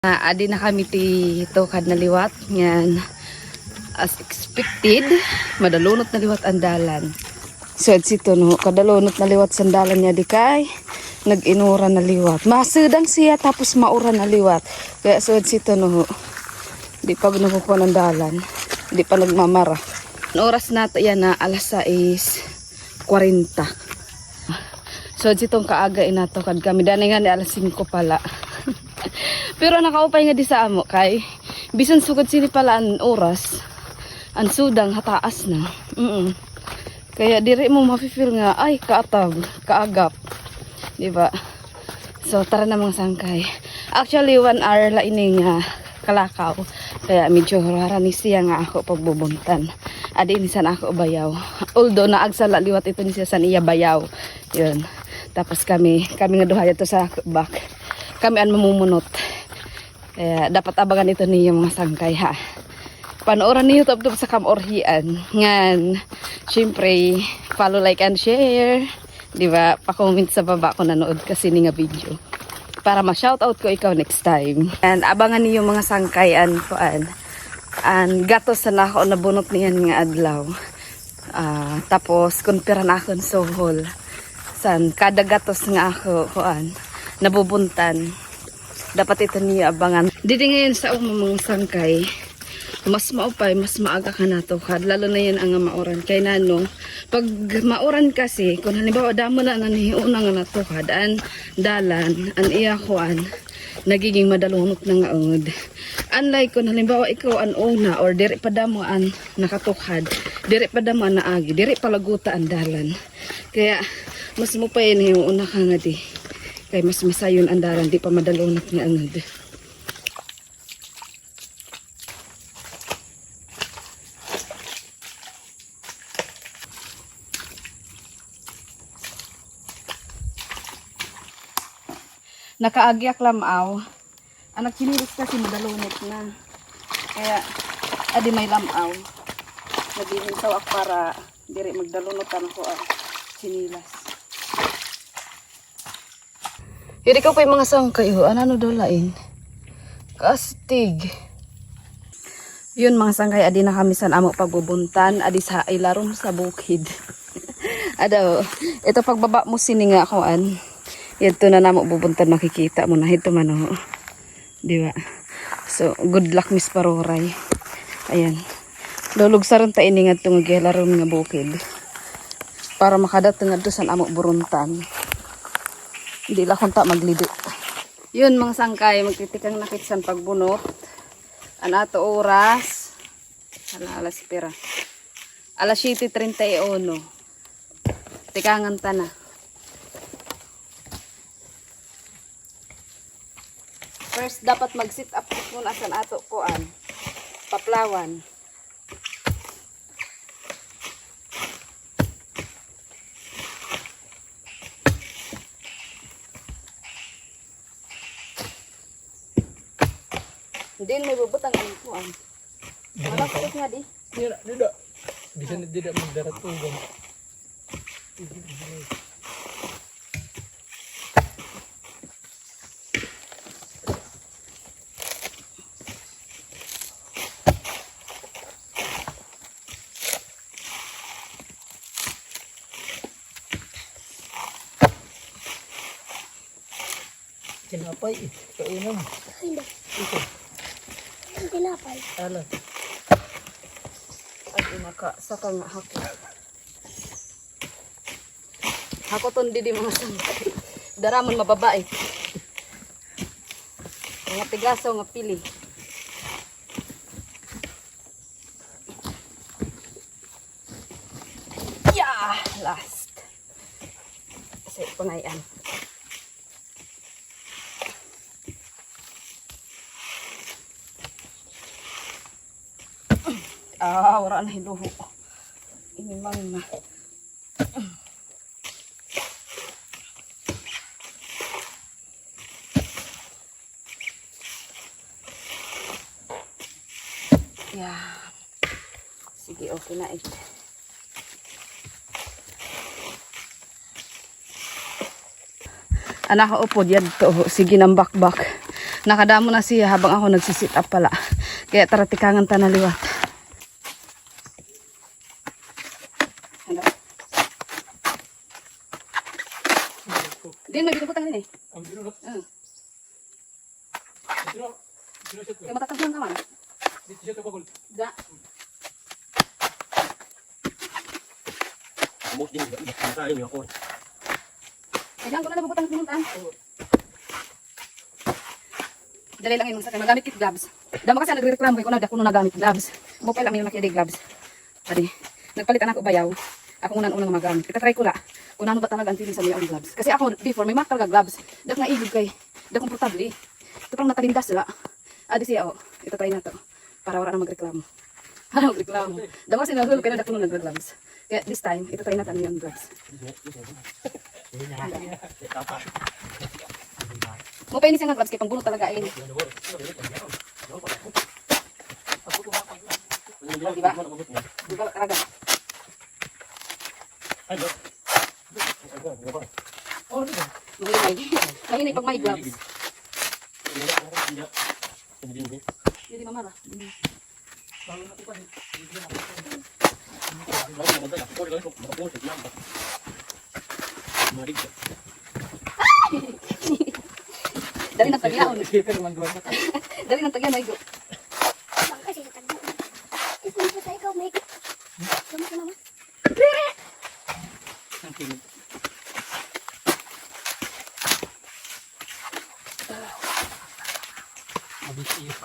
Ah, adi na kami ti tukad na liwat. Yan. As expected, madalunot na liwat ang dalan. So, sito no, kadalunot na liwat sa dalan niya di kay nag-inura na liwat. Masudang siya tapos maura na liwat. Kaya so, sito no, di pa nakukuha ng dalan. Di pa nagmamara. Ang oras na yan na alas 6.40. So, sitong kaaga inatukad kami. Dani nga ni alas 5 pala. Pero nakaupay nga di sa amo kay bisan sugod sini pala ang oras. Ang sudang hataas na. Mm Kaya diri mo mafe-feel nga ay kaatag, kaagap. Di ba? So tara na mga sangkay. Actually one hour la ini nga kalakaw. Kaya medyo rarani siya nga ako pagbubuntan. Adi ni san ako bayaw. Although naagsala liwat ito ni siya san iya bayaw. Yun. Tapos kami, kami nga duha to sa back. Kami ang mamumunot. Kaya dapat abangan ito ninyo mga sangkay ha. Panooran niyo tub sa kamorhian. Ngan, syempre, follow, like, and share. Di ba? Pa-comment sa baba kung nanood kasi ni nga video. Para ma-shoutout ko ikaw next time. And abangan niyo mga sangkay and kuan. And gatos na ako nabunot niyan nga adlaw. Ah, tapos kumpira na ako sa sohol. San kada gatos nga ako kuan nabubuntan dapat ito niya abangan. Didi ngayon sa umang mga sangkay, mas maupay, mas maaga ka na tukad. Lalo na yan ang mauran. Kay nano, pag mauran kasi, kung halimbawa damo na nanihiuna nga natukad, an dalan, an iyakuan, nagiging madalunot na nga ungod. Unlike kung halimbawa ikaw an una or diri pa damo an nakatukad, diri pa damo an naagi, diri palaguta ang dalan. Kaya mas mo pa yun yung una ka nga di. Kaya mas masayon ang dalan, di pa madalunot nga angad. Nakaagyak lamaw. Ang nagkinilis kasi madalunot na. Kaya, adi may lamaw. Naghihinsaw ako para diri magdalunotan ako ang sinilas. Hindi ka pa yung mga sangkay ho. Ano ano daw lain? Kastig. Yun mga sangkay, adi na kami sa amo pagbubuntan. Adi sa ilarom sa bukid. Ado, ito pagbaba mo sininga ko an. Ito na namo bubuntan makikita mo na. Ito man ho. Di ba? So, good luck Miss Paroray. Ayan. Lulog sa ron ta iningat itong gilarom nga bukid. Para makadatong nga doon sa amo buruntan. Hindi lang kung ta maglido. Yun mga sangkay, magtitikang nakitsan pagbunot. Ano ato oras? Ala, alas pira. Alas 7.31. Tikangan ta na. First, dapat mag-sit up muna sa ato kuan. Paplawan. Hindi, may bubutang ang kuan. Wala ko nga di. Tidak, tidak. Bisa tidak mendarat tugang. Kinapay eh. Kainan. Hindi. Ito. Ang tinapay. Ala. Ay, inaka, sa kang hako. Hako ton di di mga sangkay. Daramon mababae. Mga tigasaw nga pili. Yeah! Last. Kasi pangayan. Wala na hiluho. Inimang na. Yeah. Sige, okay na. Anak ko po diyan to. Sige nang bakbak. Nakadamo na siya habang ako nagsisit up pala. Kaya tara tikangan ta na liwat. Ano? Din, may binubutang din eh. Ang biro na. Uh, Biro. Biro siya ko. kaya matatas lang kaman. Dito siya kapagul. Da. Amos din, nakakain niyo ako. Kaya ko na nabubutang pinuntaan. Dali lang yun sa kanya. Magamit kit gloves. Dama kasi nagre-reklamo kay ko na dako na nagamit gloves. Mo pa lang yung nakiya gloves. Adi, nagpalit anak ko bayaw. Ako muna ang unang magamit. Kita try ko la. Kung ano ba talaga ang feeling sa mga gloves. Kasi ako before may mak talaga gloves. Dak na igib kay. Dak komportable. Ito pang natalindas la. Adi siya oh. Ito try na to. Para wala na magreklamo. Ano magreklamo? Dama kasi nagulog kaya dako na nagre-gloves. Kaya this time, ito try natin yung gloves. Mo pa ini siya nga gloves kay pangbunot talaga eh. Diba? Diba talaga? Oh, Mahingay. Mahingay pag may gloves. Hindi mamara. Dali ng tagyaon. Dali ng tagyaon. Ay, go. Bang kasi sa tagda. Ito mo sa ikaw, Meg. Kamu ka naman. Ang kilig. Mabisi yun.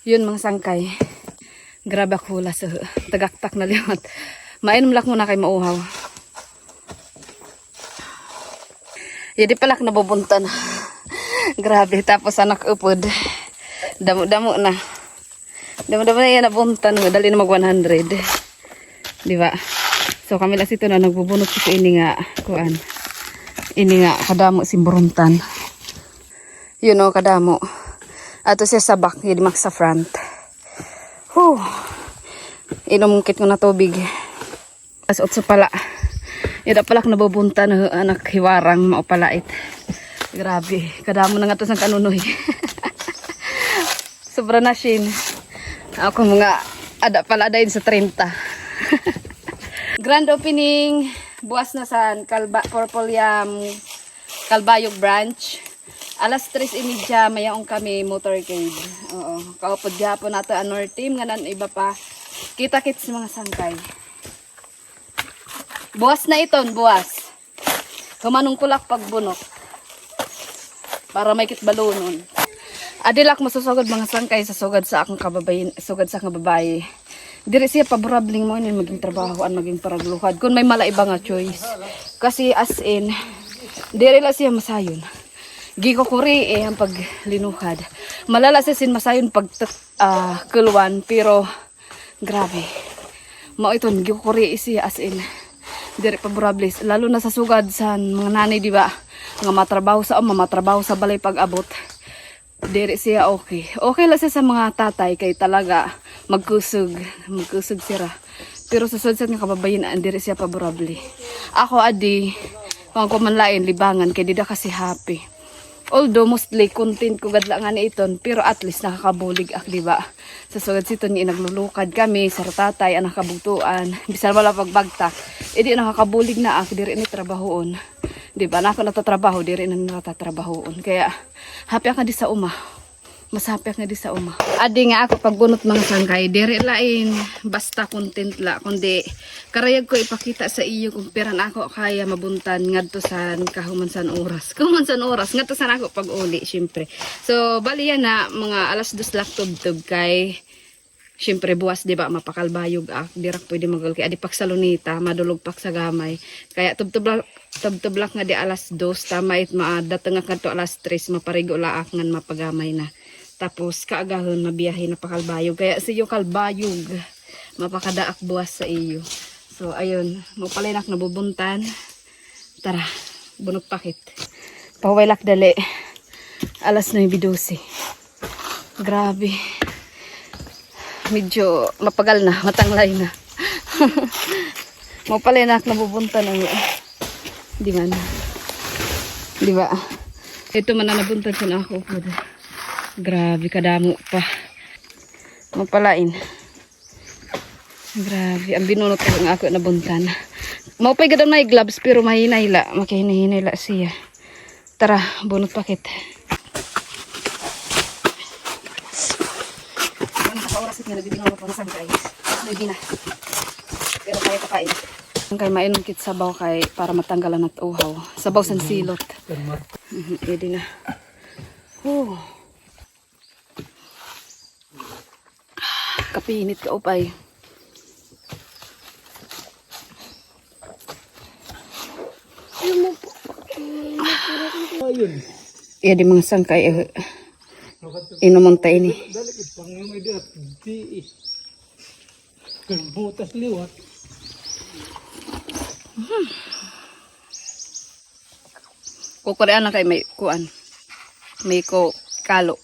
Yun mga sangkay. Grabe ako hula sa tagaktak na liwat. Mainom lak muna kay mauhaw. Yadi palak nabubunta na. Grabe. Tapos anak upod. Damo-damo na. Damo-damo na yan nabunta na. Dali na mag 100. Di ba? So kami lang sito na nagbubunot ko ini nga. Kuan. Ini nga kadamo simburuntan. Yun o kadamo. Ato siya sa back, hindi mak sa front. Whew. Inumungkit ko na tubig. As otso pala. Ida pala kung nabubunta na anak hiwarang maupalait. Grabe. Kadamo na nga to sa kanunoy. Sobra na shin. Ako mga ada pala dahin sa 30. Grand opening. Buwas na sa Kalba, Purple Yam Kalbayog branch. Alas 3.30 mayaong kami motorcade. Oo. Kaupod gihapon nato ang North Team nga nan iba pa. Kita-kits mga sangkay. Buwas na iton, buwas. Kumanong kulak pagbunok. Para may kit balunon. Adilak masusugod mga sangkay sa sugad sa akong kababayin, sugad sa akong babae. Diri siya paborabling mo ni maging trabaho an maging paragluhad kung may malaiba nga choice. Kasi as in diri la siya masayon. Giko kuri eh ang paglinuhad. Malala siya sin masayon pag ah, kulwan pero grabe. Mao iton giko kuri siya as in diri paborable lalo na sa sugad sa mga nanay di ba nga matrabaho sa o mamatrabaho sa balay pag-abot diri siya okay. Okay lang siya sa mga tatay kay talaga magkusog, magkusog sira. Pero sa sudsad nga kababayan ang diri siya paborable. Ako adi kung ako man lain libangan kay dida kasi happy. Although mostly content ko gadla nga ni iton pero at least nakakabulig ak di ba? Sa sugad siton ni naglulukad kami sa tatay ang nakabutuan bisan wala pagbagtak. Edi nakakabulig na ak diri ni trabahoon. Di ba? Na ako natatrabaho, diri na natatrabahoon. Kaya, happy ako di sa uma. Mas happy ako di sa uma. Adi nga ako pagbunot mga sangkay, diri lain, basta content la. Kundi, karayag ko ipakita sa iyo kung piran ako kaya mabuntan ngadto sa kahuman san oras. Kahuman san oras, ngadto sa ako pag uli, syempre. So, bali yan na, mga alas dos lak tubtub kay, Siyempre buwas di ba mapakalbayog ak dirak pwede magul kay adi pak sa lunita madulog pak sa gamay kaya tubtublak tubtublak nga di alas 2 tama it maadateng nga kadto alas 3 maparigo laak ngan mapagamay na tapos kaagahon mabiyahe na pakalbayog kaya sa iyo kalbayog. Mapakadaak buwas sa iyo. So ayun. Mo palinak nabubuntan. Tara bunot pakit. Pawailak dali. Alas 9:12 grabe. Medyo mapagal na, matanglay na. Mo pala na nabubunta ng di man. Di ba? Ito man na nabunta ko na ako po. Grabe kadamo pa. Mapalain. Grabe, ang binunot ko nga ako nabuntan. Mau pa gadon may gloves pero mahinahila, makihinahinila siya. Tara, bunot pakit. Ano sa oras ito nabibingon ko sa guys. Na. Pero kaya pakain. Kay mainom kit sabaw kay para matanggalan at uhaw. Sabaw san silot. Mhm, Pwede na. Oh. Kapinit ka upay. Ayun. Iya di mga sangkay eh, inumunta ini. Dali ko pang yung dirat. Di eh. Butas liwat. Kukurean na kay may kuan. May ko kalo.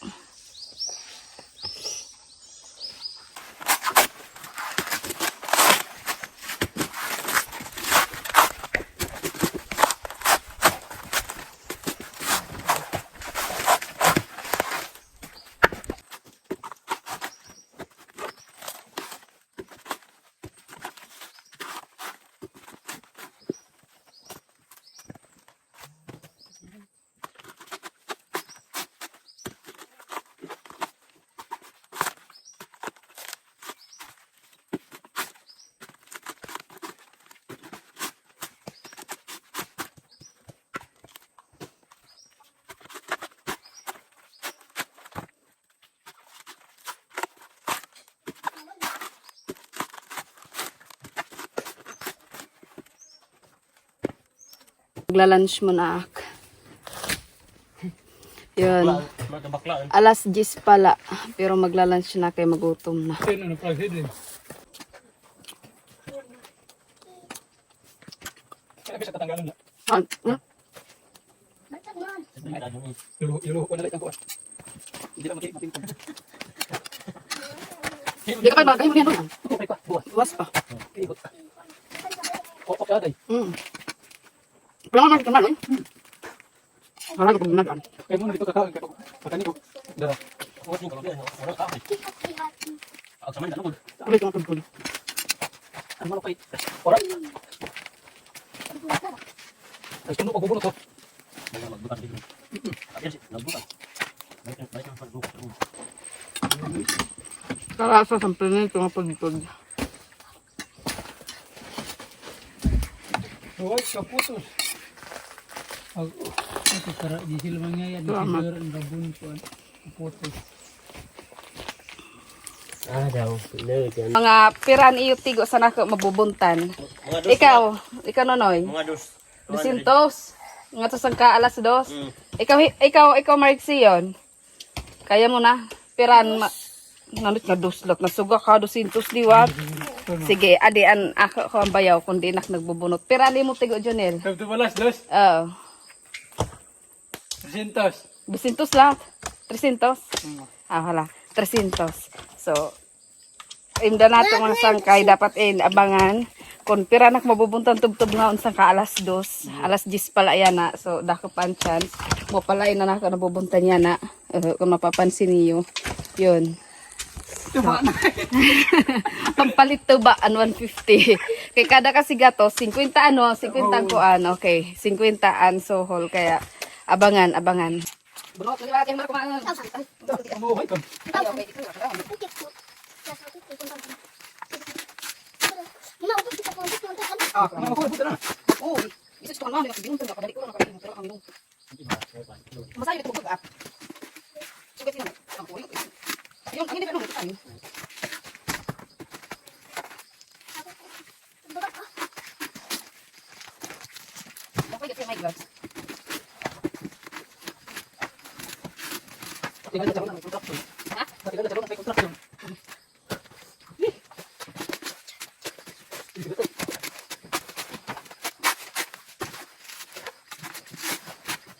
Magla-lunch mo na ak. Yun. Alas 10 pala. Pero magla-lunch na kay magutom na. Ano. Ah, hmm? Hindi ka pa bagay mo yan. Buwas pa. Ikot. O, okay, aday. Mm. Pero nga ka man, eh. Wala ko pag nagaan. Kaya muna dito kakawin. Kaya pagkani ko. Dara. Huwag yung kalabyan. Wala ka. Ang saman na lugod. Ulit ko pagpuli. Ano mo kay? Ora. Ay, sundo ko bubunot ko. Mga magbukas dito. Ayan si. Nagbukas. Balik balik ang pagbukas. Karasa sa plinito nga pagpag. Huwag ka Ang ito tara di sila mangyaya di Tama. sila ang babun ko putos. Ah, daw. Yan. Mga piran iyo tigo sa nako mabubuntan. Ikaw, ikaw nonoy. Mga dos. Dusintos. Nga to sang ka alas dos. Mm. Ikaw, ikaw, ikaw Marxion. Kaya mo na. Piran, ma nanit nga duslot. Nasuga ka, dusintos diwat. Sige, adi an ako ko ang bayaw kung di nak nagbubunot. Piran di mo tigo, Jonel. Sabi to balas dos. Oo. Sintos. Dusintos lahat. 300. Ah, hala. 300. So, imda nato mga sangkay, dapat in abangan. Kung pira nak mabubuntan tubtob nga unsang ka alas 2, alas 10 pala yan na. So, dako pa ang chance. Mo pala na nako nabubuntan yan na. Uh, kung mapapansin niyo. Yun. Pampalit to ba an 150. Kay kada kasi gato 50 ano, 50 ko ano, okay. 50 an sohol kaya abangan, abangan. Bunot lagi natin mga kumain. Amuhay ka. Ah, Ano ko puto na. oh, isa sa kanila kasi binuntan ka dali ko lang kami pero kami nung. Masaya ito pag Sugat sino? Ang kuyo. Yun, ang hindi pa nung tayo. Dapat kasi may gloves. Tingnan sa ng construction. Ha? Tingnan sa ng construction.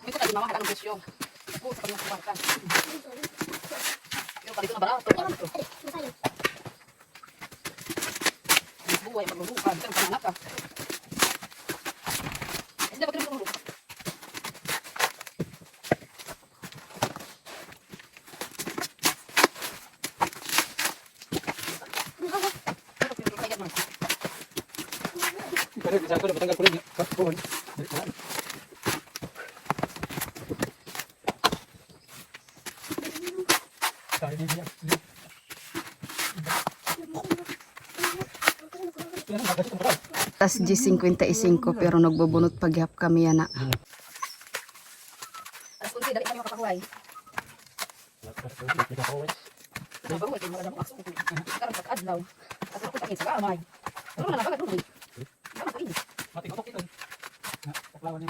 May ko tayo mamahala ng presyo. Oo, sa kanyang kuwarta. Pero palito na barato. buhay maglulukan. Pero panganak ka. Hindi ba kailangan maglulukan? Pero bisa ko na patanggal ko rin. Kapon. Sorry, hindi. Yan? Tas G55 pero nagbubunot paghihap kami yana. As kunti dali kami makapahuay. Nabahuay kay mga damok aso. Karon sa adlaw. At ako sa amay. Pero na nabagad dumoy. Ano ko ini? Mati ko ito. Na,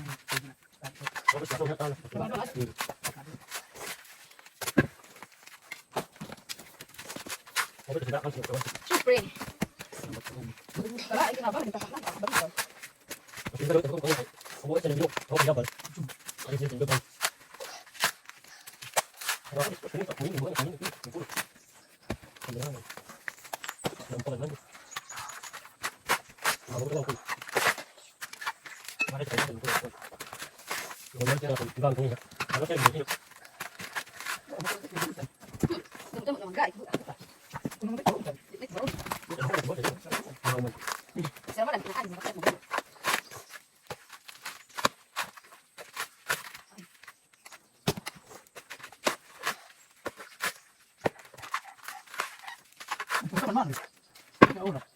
paklawan niya. Siyempre. Ay lang, ko. Ito mo naman, guys. Isa naman, ang kinakaan, makakaya mo. Ito tumak tumak. Ito. Kaya. Kaya ako, kasi sa kinig doon. My. Gusto ko sa paa. Five hundred. Ano ba na ni? Kaya ito ba 약간 금방 보이냐? 가볍게 얘기해. Hold on.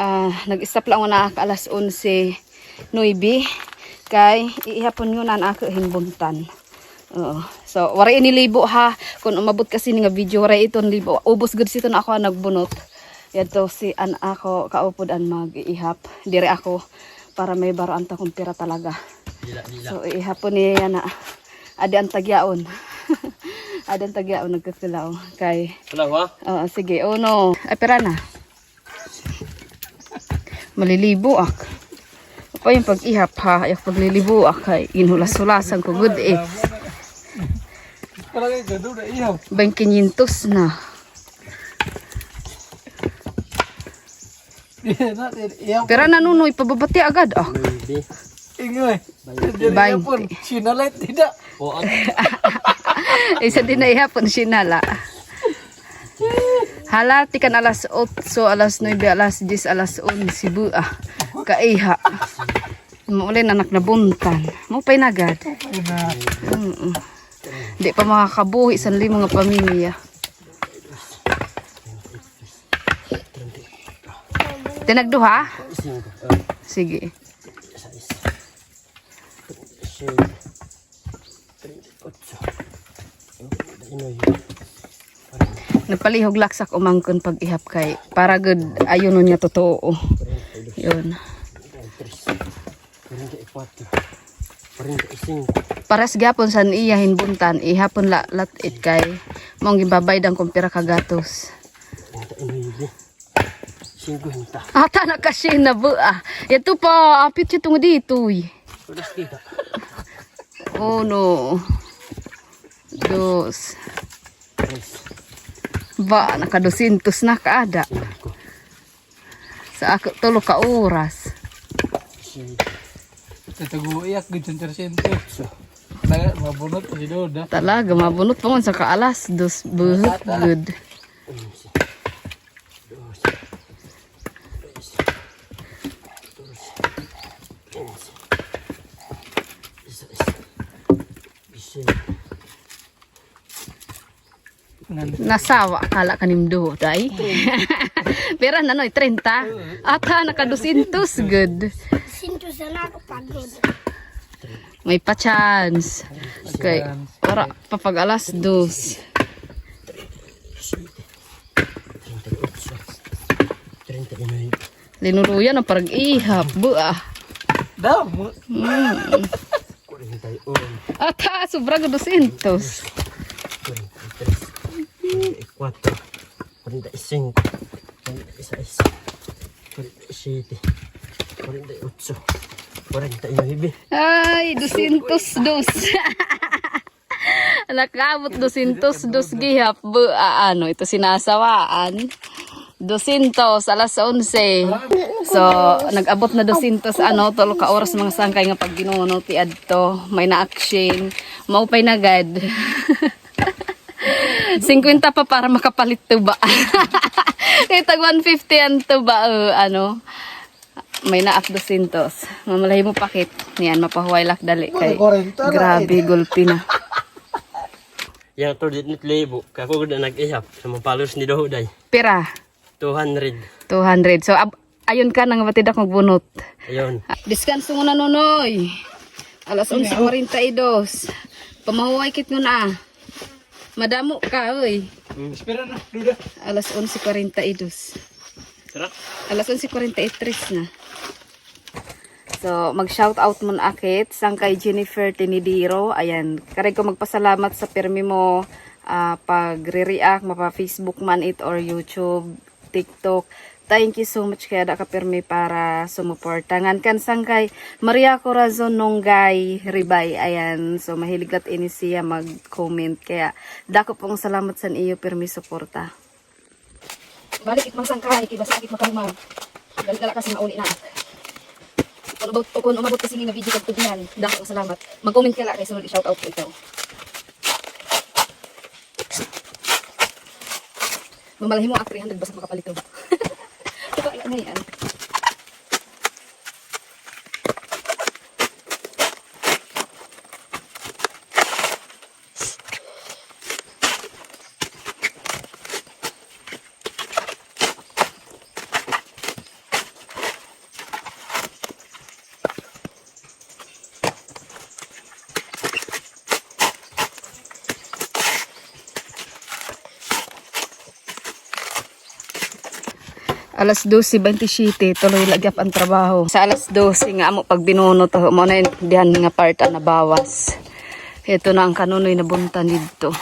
Ah, nag-stop lang na ka alas 11 9 kay iihapon yun ang ako himbuntan. Oo. So, wari ini libo ha. Kung umabot kasi nga video, wari iton libo. Ubos gud sito na ako ang nagbunot. Yato si an ako kaupod an mag-iihap. Dire ako para may baraan ta kung pira talaga. So, iihapon niya na. Adi ang tagyaon. Adi ang tagyaon nagkasilaw. Kay, Oo, sige. Oh no. Ay, pera na. Malilibo ak. Pa yung pag-ihap ha. Yung paglilibo ak. Ay, inhulas-hulasan ko. Good eh. Ka doon na iyaw. 25 na. Di natin iyaw. Pera na nunoy. Pababati agad ah. Ingoy. Bainte. Sinalait tidak. Isa din na ihapon sinala. Hala, tikan alas 8, alas 9, alas 10, alas 11, Cebu ah. Kaiha. Maulin anak na buntan. Mo pa'y nagad. Ina. Mm Di pa makakabuhi sa lima nga pamilya. Tinagduha? Sige. Nagpalihog laksak umangkon pag ihap kay para good ayun niya totoo. Yun. Pares gapon san iya hinbuntan, ihapon la latit kay mong gibabay dang kumpira kagatos. Ata na kasi na bua. Ah, ito pa, apit siya tungo dito. Uno. Oh, Dos. Ba, nakadosintos na kaada. Sa ako tulo ka oras. Tatago iyak, gudyan sentuh. Taga, mabunot si Duda. Talaga, mabunot pa man sa kaalas. Dos, buhot, good. Nasawa kala kanim do dai. Pero nanoy 30. Ata naka good. 200 na ako pagod. May pa chance. Okay. Para papag alas dos. 39. Linuruyan ang parag ihap. Buah. Damo. 41. Ata sobrang 200. 43. 44. 45. 46. 47. 48. 49. Ay, 200 dos. Nakabot 200 dos gihap. Bu, ah, ano, ito sinasawaan. 200 alas 11. So, nag-abot na 200 ano, tolo ka oras mga sangkay nga pag ginuno ti adto, may na-action, maupay na gad. 50 pa para makapalit tuba. Kaya tag 150 ang tuba, uh, ano, may naak 200. Mamalahi mo pakit. Yan, mapahuway lak dali kay. Grabe, gulpi na. Yang to dit nit lebo. Kako gud nag-ihap sa mapalos ni Dohuday. Pira, 200. 200. So, ab- ayun ka nang batid ako magbunot. Ayun. Deskanso mo na nonoy. Alas 11.42. Pamahuway kit mo na. Madamo ka, oy. Espera na, duda. Alas 11.42. Tara. Alas 11.43 na. So, mag-shout out mo na akit sang kay Jennifer Tinidiro. Ayan, kareg ko magpasalamat sa permi mo ah, pag-react, mapa Facebook man it or YouTube, TikTok. Thank you so much kaya da ka permi para sumuportangan kan sang kay Maria Corazon Nonggay Ribay. Ayan, so mahilig lat ini siya mag-comment. Kaya dako pong salamat sa iyo permi suporta. Balik it mangsangkay, kay basta it makalumag. Dali dala kasi mauli na. Kung about kung umabot kasi nga video kag tubihan, dako salamat. Mag-comment ka la kay sunod i-shout out ko ikaw. Mamalahi mo ang 300 basta makapalit ko. Ito ay ano yan. Alas 12.27, tuloy lagyap ang trabaho. Sa alas 12 nga amo pag binuno to, mo na yun, nga part na bawas. Ito na ang kanunoy na bunta dito.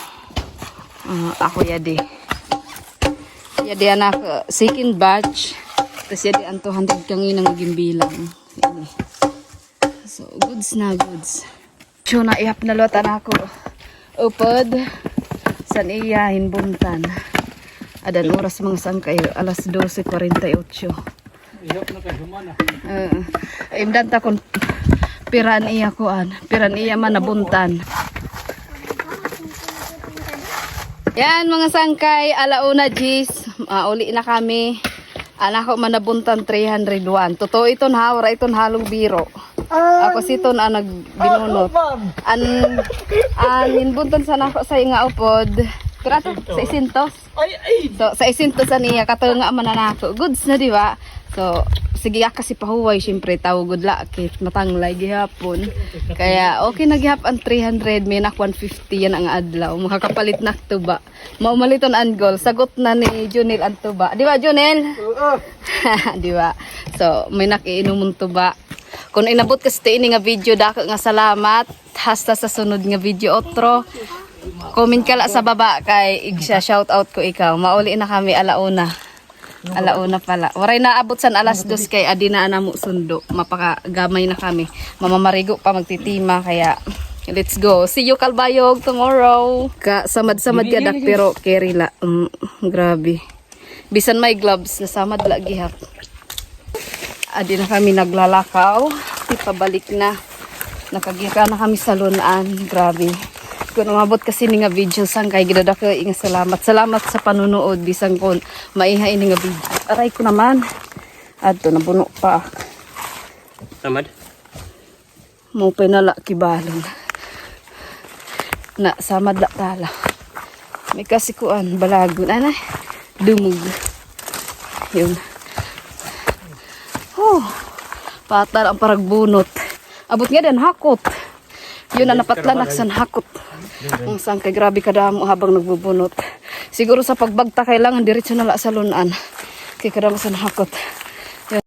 Ah, ako yadi. Yadi anak, uh, second batch. Tapos yadi ang 200 kang inang gimbilang. So, goods na goods. So, na ihap na luwatan ako. Upod. San iya hinbuntan. Adan oras mga sangkay, alas 12.48. Ihap na kay humana. Uh, imdan ta kon piran iya kuan, piran iya man nabuntan. Yan mga sangkay, alauna G's, mauli na kami. Anak ko man nabuntan 301. Totoo iton ha, wala iton halong biro. Ako si ton ang nagbinunot. An an inbuntan sa nako sa nga upod. Ato, sa isintos. Ay, ay. So, sa isinto sa niya, kato nga mananako. Goods na, di ba? So, sige ah, kasi pahuway, syempre, tao good lakit, matanglay gihapon. Kaya, okay na gihap ang 300, may nak 150 yan ang adlaw. Makakapalit na tuba. Maumaliton ang goal. Sagot na ni Junel ang tuba. Di ba, Junel? Oo. di ba? So, may nakiinumong tuba. Kung inabot kasi ini nga video, dako nga salamat. Hasta sa sunod nga video, otro. Comment ka lang sa baba kay Igsha, shout out ko ikaw. Mauli na kami alauna. Alauna pala. Waray na abot san alas dos kay adi na na mo sundo. Mapakagamay na kami. Mamamarigo pa magtitima kaya let's go. See you Kalbayog tomorrow. Ka samad-samad ka dak pero carry la. Mm, grabe. Bisan may gloves nasamad la gihap. Adi na kami naglalakaw. Ipabalik na. Nakagika na kami sa lunan. Grabe. Kung umabot kasi ni nga video sang kay gidada ko inga salamat. Salamat sa panunood bisan kon maihay ni nga video. Aray ko naman. Adto nabuno pa. Tamad. Mo pinala kibalon. Na samad la tala. May kasikuan, balagon. Ano? Dumog. Yun. Oh, patar ang paragbunot. Abot nga din, hakot. Yun ang napatlanak sa hakot. Ang sang kay grabe kadamo habang nagbubunot. Siguro sa pagbagta kailangan diretso na la sa lunan. Kay kadamo sa hakot.